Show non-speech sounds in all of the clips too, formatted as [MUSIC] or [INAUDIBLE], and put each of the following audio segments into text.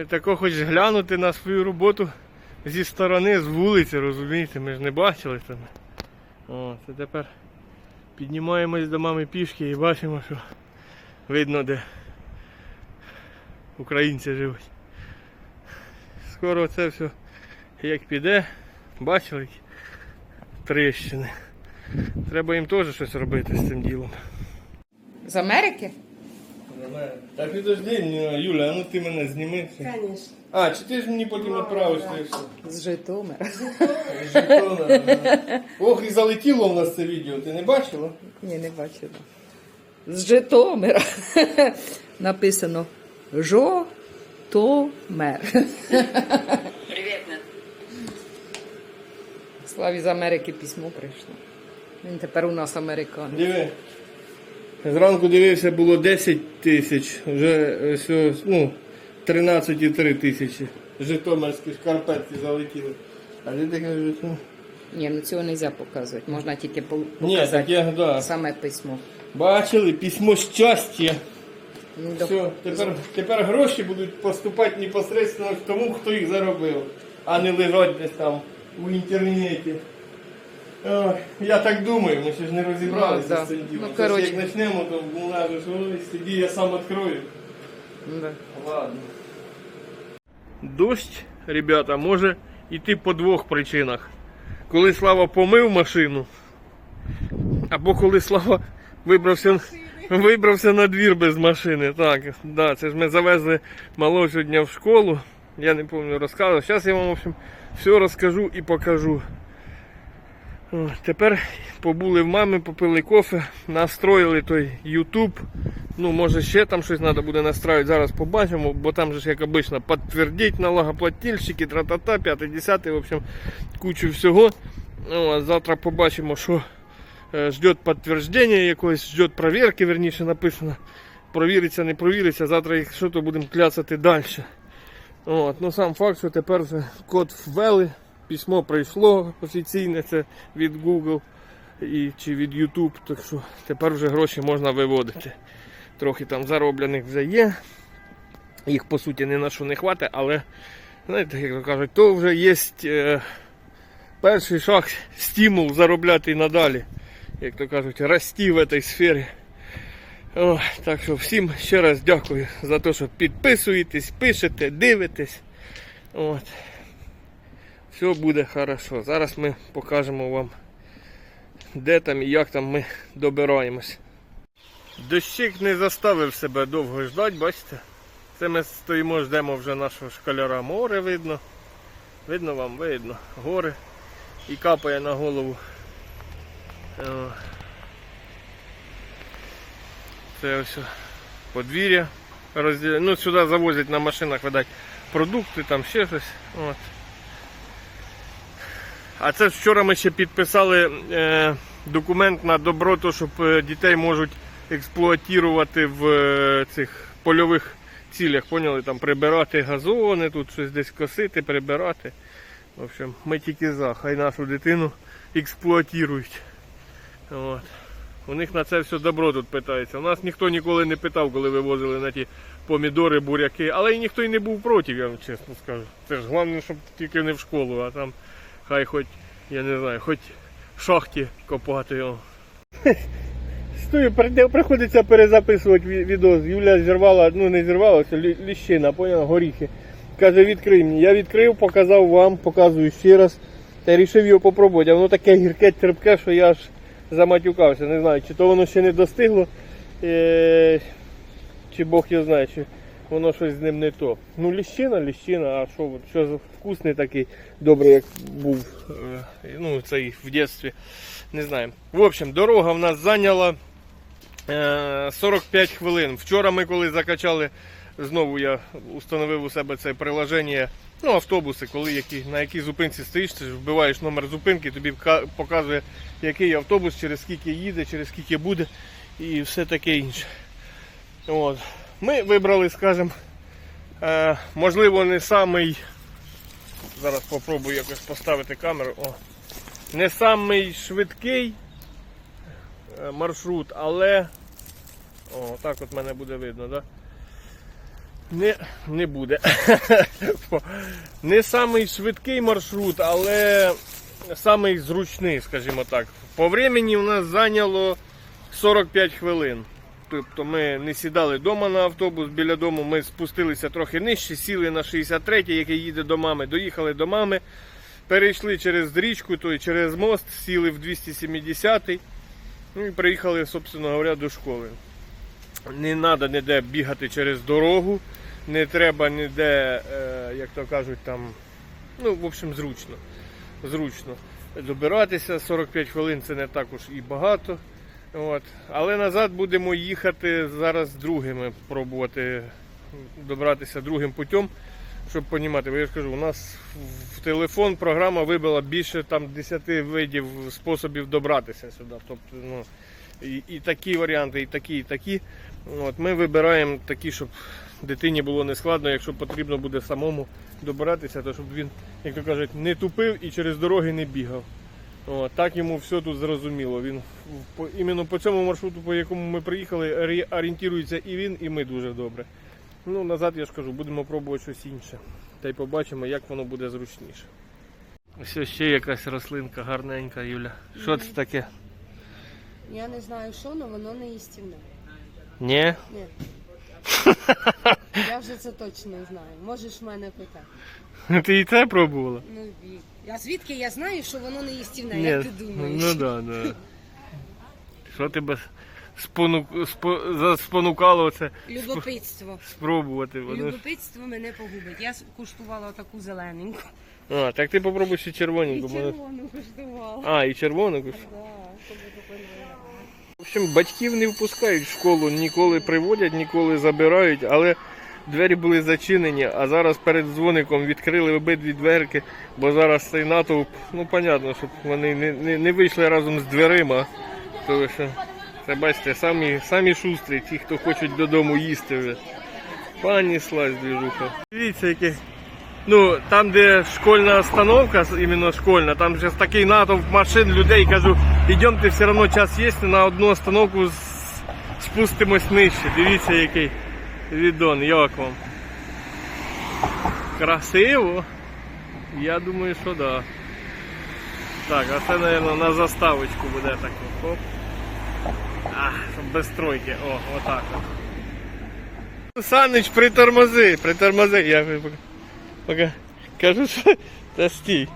І Тако хоч глянути на свою роботу зі сторони, з вулиці, розумієте, ми ж не бачили там. О, це тепер піднімаємось до мами пішки і бачимо, що видно, де українці живуть. Скоро це все як піде, бачили тріщини. Треба їм теж щось робити з цим ділом. З Америки? Так підожди, Юля, а ну ти мене зніми. Конечно. А, чи ти ж мені потім відправиш це все? З Житомира. З ага. Ох, і залетіло в нас це відео, ти не бачила? Ні, не бачила. З Житомира. Написано Жотомер. Привет, Нат. Славі з Америки письмо прийшло. Він тепер у нас американець. Диви. Зранку дивився, було 10 тисяч, вже все, ну, 13,3 тисячі. Житомирські шкарпетки залетіли. А таке вже, ну... Ні, ну цього не можна показувати. Можна тільки по- Ні, так я, да. саме письмо. Бачили, письмо щастя. Ну, до- Все, тепер, тепер гроші будуть поступати непосредственно тому, хто їх заробив, а не лежать десь там у інтернеті. Ой, я так думаю, ми ще ж не розібралися Ну, да. з цим ділом. Ну, Тож. Як почнемо, то у нас же ой, сиді, я сам відкрою. Да. Ладно. Дощ, ребята, може йти по двох причинах. Коли Слава помив машину, або коли Слава вибрався, вибрався на двір без машини. Так, да, це ж ми завезли малого сьогодні в школу. Я не пам'ятаю, розказував. Зараз я вам в общем, все розкажу і покажу. Тепер побули в мами, попили кофе, настроїли той YouTube. Ну, може ще там щось треба буде настраювати, зараз побачимо, бо там же ж як обично підтвердіть налогоплательщики, тра-та-та, 5-10, в общем, кучу всього. Ну, а завтра побачимо, що е, ждет підтвердження якогось, ждет проверки, верніше написано. Провіриться, не провіриться, завтра їх що то будемо кляцати далі. От, ну сам факт, що тепер вже код ввели, письмо прийшло офіційне, це від Google і, чи від YouTube, так що тепер вже гроші можна виводити. Трохи там зароблених вже є. Їх по суті ні на що не хватить, але знаєте, як то кажуть, то вже є е, перший шаг, стимул заробляти надалі. Як то кажуть, рости в цій сфері. О, так що всім ще раз дякую за те, що підписуєтесь, пишете, дивитесь. От. Все буде хорошо. Зараз ми покажемо вам, де там і як там ми добираємось. Дощик не заставив себе довго ждати, бачите? Це ми стоїмо, ждемо вже нашого школяра. Море видно. Видно вам, видно. Гори. І капає на голову. Це ось подвір'я. Ну, сюди завозять на машинах, видать, продукти, там ще щось. От. А це вчора ми ще підписали е, документ на добро, то, щоб е, дітей можуть експлуатувати в е, цих польових цілях. Поняли? Там прибирати газони, тут щось десь косити, прибирати. В общем, ми тільки за, хай нашу дитину експлуатують. От. У них на це все добро тут питається. У нас ніхто ніколи не питав, коли вивозили на ті помідори, буряки, але і ніхто й не був проти, я вам чесно скажу. Це ж головне, щоб тільки не в школу, а там хай хоч, я не знаю, хоч в шахті копати. О. Стою, приходиться перезаписувати відео. Юля зірвала, ну не зірвалася, ліщина, поняла, горіхи. Каже, відкрий мені. Я відкрив, показав вам, показую ще раз. Та вирішив його попробувати. А воно таке гірке, терпке, що я аж заматюкався. Не знаю, чи то воно ще не достигло, е- чи Бог його знає, чи воно щось з ним не то. Ну, ліщина, ліщина, а що, що вкусний такий, добрий, як був е, ну, цей в дитинстві. Не знаю. В общем, дорога в нас зайняла е, 45 хвилин. Вчора ми коли закачали, знову я установив у себе це приложення. Ну, автобуси, коли які, на якій зупинці стоїш, ти вбиваєш номер зупинки, тобі показує, який автобус, через скільки їде, через скільки буде і все таке інше. От. Ми вибрали, скажімо, е, можливо, не самий. Зараз попробую якось поставити камеру. О. Не самий швидкий е, маршрут, але. О, так от мене буде видно, да? Не, не буде. [LAUGHS] Не самий швидкий маршрут, але самий зручний, скажімо так. По времени у нас зайняло 45 хвилин. Тобто ми не сідали вдома на автобус біля дому, ми спустилися трохи нижче, сіли на 63-й, який їде до мами, доїхали до мами, перейшли через річку, то через мост, сіли в 270 ну і приїхали, собственно говоря, до школи. Не треба ніде бігати через дорогу, не треба ніде, е, як то кажуть, там, ну, в общем, зручно. Зручно. Добиратися 45 хвилин це не так уж і багато. От. Але назад будемо їхати зараз другими, пробувати добратися другим путем, щоб розуміти. Я ж кажу, у нас в телефон програма вибила більше там 10 видів способів добратися сюди. Тобто, ну, і, і такі варіанти, і такі, і такі. От, ми вибираємо такі, щоб дитині було не складно, якщо потрібно буде самому добиратися, то щоб він, як то кажуть, не тупив і через дороги не бігав. О, так йому все тут зрозуміло. Він по, іменно по цьому маршруту, по якому ми приїхали, орі- орієнтується і він, і ми дуже добре. Ну, назад я ж кажу, будемо пробувати щось інше. Та й побачимо, як воно буде зручніше. Ось ще якась рослинка гарненька, Юля. Що це таке? Я не знаю, що, але воно не їстівне. Ні? Ні. Я вже це точно знаю. Можеш мене питати. [LAUGHS] Ти і це пробувала? Ну, і- а звідки я знаю, що воно не їстівне, як ти думаєш? Ну да, да. Що тебе спону... спо... заспонукало це Любопитство. спробувати? Воно. Любопитство мене погубить. Я куштувала таку зелененьку. А, так ти попробуй ще І червоненьку. може- червону куштувала. А, і червону куш- Да, В общем, батьків не впускають в школу, ніколи приводять, ніколи забирають, але двері були зачинені, а зараз перед дзвоником відкрили обидві дверки, бо зараз цей натовп, ну понятно, щоб вони не, не, не вийшли разом з дверима. Тому що це бачите, самі, самі шустрі, ті, хто хочуть додому їсти вже. Пані слазь двіжуха. Дивіться, яке. Ну, там, де школьна остановка, іменно школьна, там же такий натовп машин, людей, кажу, ідемте, все одно час є, на одну остановку спустимось нижче. Дивіться, який відон, як вам. Красиво. Я думаю, що да. Так, а це, мабуть, на заставочку буде так. Хоп. А, без стройки. О, отак. от. Санич, притормози, притормози. Я поки- поки кажу, що та стій.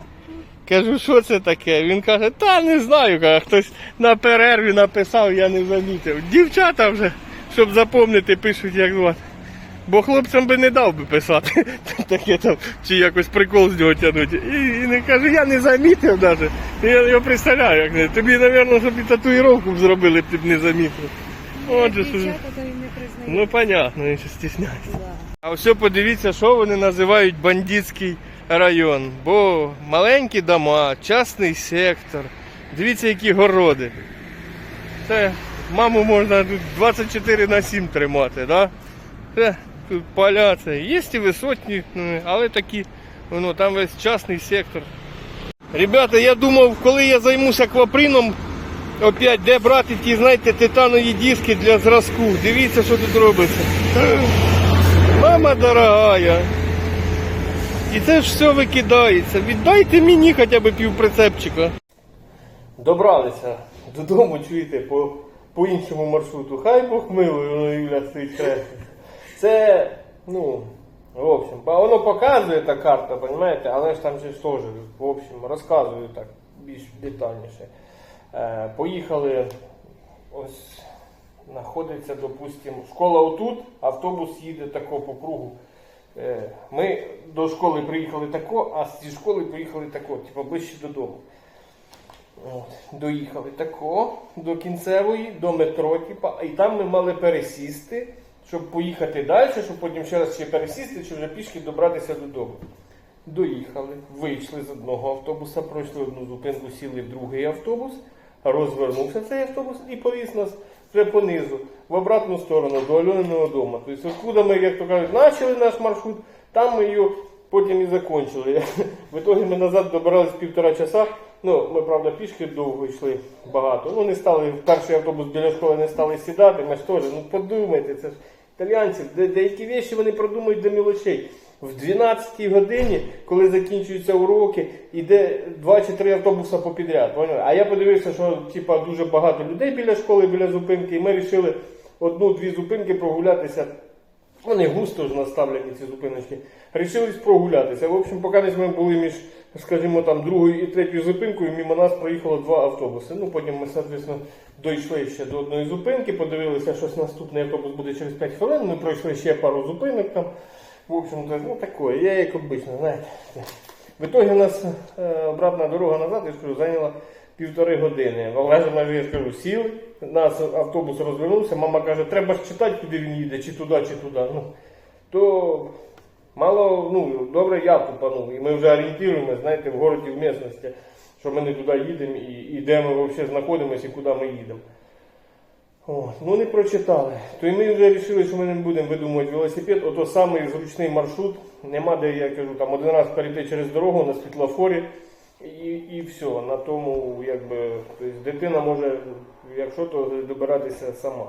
Кажу, що це таке? Він каже, та не знаю, каже, хтось на перерві написав, я не замітив. Дівчата вже, щоб запомнити, пишуть, як звати. Бо хлопцям би не дав би писати [LAUGHS] таке там, чи якось прикол з нього тягнути. І, і не каже, я не замітив навіть. Я його представляю, як не. Тобі, мабуть, щоб і татуїровку б зробили, ти б не замітив. Отже, що... Ну, понятно, він ще стісняється. Да. А все подивіться, що вони називають бандитський район. Бо маленькі дома, частний сектор. Дивіться, які городи. Це маму можна тут 24 на 7 тримати, да? Це тут поля, це є і висотні, ну, але такі, воно, там весь частний сектор. Ребята, я думав, коли я займуся кваприном, опять де брати ті, знаєте, титанові диски для зразку. Дивіться, що тут робиться. Мама дорогая. І це ж все викидається. Віддайте мені хоча б півприцепчика. Добралися додому, чуєте, по, по іншому маршруту. Хай Бог воно Юля стоїть хрест. Це, ну, в общем, воно показує та карта, розумієте, але ж там же теж, в общем, розказую так більш детальніше. Е, поїхали ось знаходиться, допустимо, школа отут, автобус їде тако по кругу. Е, Ми до школи приїхали тако, а зі школи приїхали тако, типу ближче додому. От, доїхали тако до кінцевої, до метро, типу, і там ми мали пересісти, щоб поїхати далі, щоб потім ще раз ще пересісти, чи вже пішки добратися додому. Доїхали, вийшли з одного автобуса, пройшли одну зупинку, сіли в другий автобус, розвернувся цей автобус і повіз нас вже понизу, в обратну сторону, до Альониного дому. Тобто, откуда ми, як то кажуть, почали наш маршрут, там ми його потім і закінчили. В итоге ми назад добирались півтора часа. Ну, ми, правда, пішки довго йшли багато. Ну, не стали, перший автобус біля школи не стали сідати, ми ж теж, ну подумайте, це ж італіянців, де, деякі речі вони продумують до мілочей. В 12 годині, коли закінчуються уроки, іде 2 чи 3 автобуси попідряд. А я подивився, що типа, дуже багато людей біля школи, біля зупинки, і ми вирішили одну-дві зупинки прогулятися. Вони густо ж наставлені ці зупиночки. Рішились прогулятися. В общем, поки ми були між, скажімо, там другою і третьою зупинкою, мимо нас проїхало два автобуси. Ну, потім ми, соответственно, дійшли ще до одної зупинки, подивилися, що наступний автобус буде через 5 хвилин. Ми пройшли ще пару зупинок там. В общем-то, ну такое, я як обично, знаєте. В итоге у нас е, обратна дорога назад, я скажу, зайняла півтори години. Ми, я скажу, сіли, нас автобус розвернувся, мама каже, треба ж читати, куди він їде, чи туди, чи туди. Ну, то мало, ну, добре я тупанув. І ми вже орієнтуємося, знаєте, в городі, в місцевості, що ми не туди їдемо і, і де ми взагалі знаходимося і куди ми їдемо. О, ну не прочитали. То і ми вже вирішили, що ми не будемо видумувати велосипед. Ото самий зручний маршрут. Нема де, я кажу, там один раз перейти через дорогу на світлофорі і, і все. На тому, якби, тобто дитина може, якщо то добиратися сама.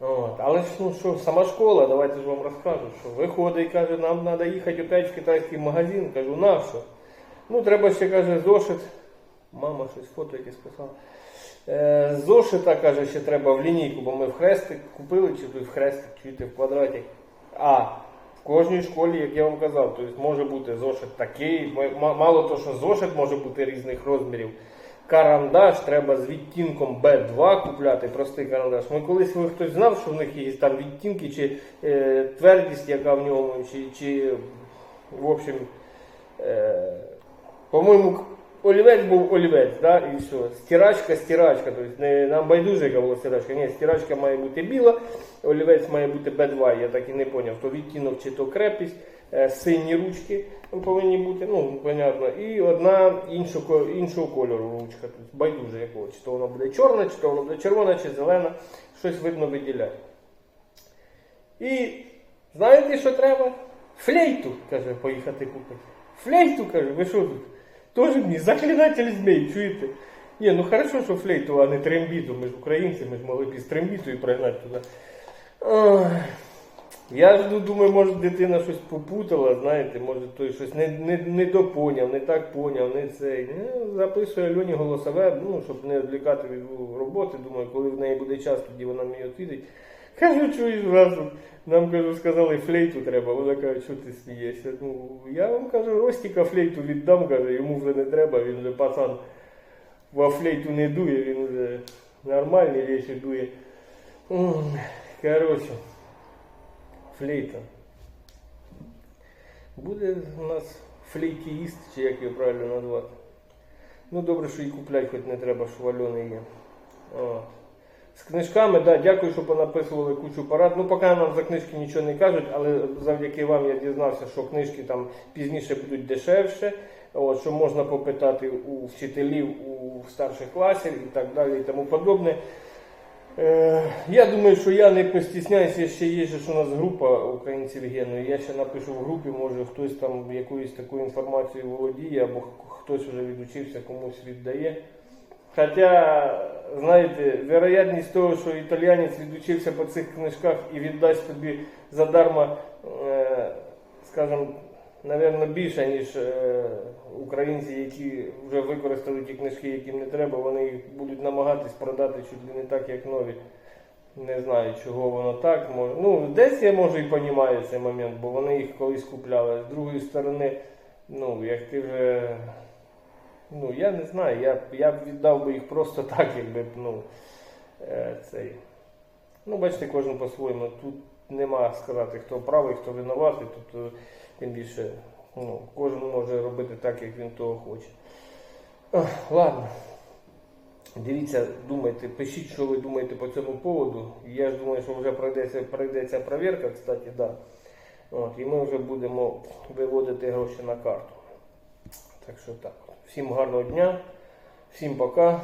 От. Але ж ну що, сама школа, давайте ж вам розкажу, що виходить каже, нам треба їхати опять в китайський магазин. Кажу, на що? Ну, треба ще каже, зошит. Мама щось фото якесь писала. Е, зошита, каже, ще треба в лінійку, бо ми в хрестик купили, чи в хрестик, чуєте, в квадратик. А в кожній школі, як я вам казав, тобто може бути зошит такий, мало того, що зошит може бути різних розмірів. Карандаш треба з відтінком B2 купляти, простий карандаш. Ми колись ви хтось знав, що в них є там відтінки, чи е, твердість, яка в ньому, чи, чи в общем, е, по-моєму, олівець був олівець, да, і все. Стирачка, стирачка. Тобто не нам байдуже, яка була стирачка. Ні, стирачка має бути біла, олівець має бути B2, я так і не зрозумів, то відтінок чи то крепість, е, сині ручки повинні бути, ну, понятно, і одна іншого, іншого кольору ручка. Тобто байдуже якого. Чи то вона буде чорна, чи то вона буде червона, чи зелена, щось видно виділяє. І знаєте, що треба? Флейту, каже, поїхати купити. Флейту, каже, ви що тут? Тоже мені заклинатель змей, чуєте? Ні, ну хорошо, що флейту, а не трембіту. Ми ж українці, ми ж могли б із трембітою пригнати туди. Ой. Я ж думаю, може дитина щось попутала, знаєте, може той щось не, не, не допоняв, не так поняв, не цей. Ну, записує Альоні голосове, ну, щоб не відвлікати від роботи. Думаю, коли в неї буде час, тоді вона мені відповідить. Кажу, чуєш разом. Нам кажу, сказали, флейту треба. Вона каже, що ти смієшся? Ну, я вам кажу, Ростіка флейту віддам, каже, йому вже не треба, він вже пацан во флейту не дує, він вже нормальні речі дує. Коротше, флейта. Буде у нас флейтіїст, чи як його правильно назвати. Ну добре, що і купляти хоч не треба, що в Альони є. От. З книжками, да, дякую, що понаписували кучу парад. Ну, поки нам за книжки нічого не кажуть, але завдяки вам я дізнався, що книжки там пізніше будуть дешевше, от, що можна попитати у вчителів у старших класів і так далі і тому подобне. Е, я думаю, що я не постісняюся, ще є ж у нас група українців гену. Я ще напишу в групі, може хтось там якоюсь такою інформацією володіє, або хтось вже відучився, комусь віддає. Хоча, знаєте, вероятність того, що італіянець відучився по цих книжках і віддасть тобі задарма, е, скажімо, напевно, більше, ніж е, українці, які вже використали ті книжки, яким не треба, вони будуть намагатись продати чуть ли не так, як нові. Не знаю, чого воно так. Може. Ну, десь я може і розумію цей момент, бо вони їх колись купляли. З другої сторони, ну, як ти вже. Ну, я не знаю, я, я б віддав би їх просто [LAUGHS] так, якби ну, е, цей. Ну, бачите, кожен по-своєму. Тут нема сказати, хто правий, хто винуватий. Тут е, тим більше ну, кожен може робити так, як він того хоче. Ох, ладно. Дивіться, думайте, пишіть, що ви думаєте по цьому поводу. Я ж думаю, що вже пройдеться, пройдеться перевірка, кстати, да. От, і ми вже будемо виводити гроші на карту. Так що так. Всім гарного дня, всім пока.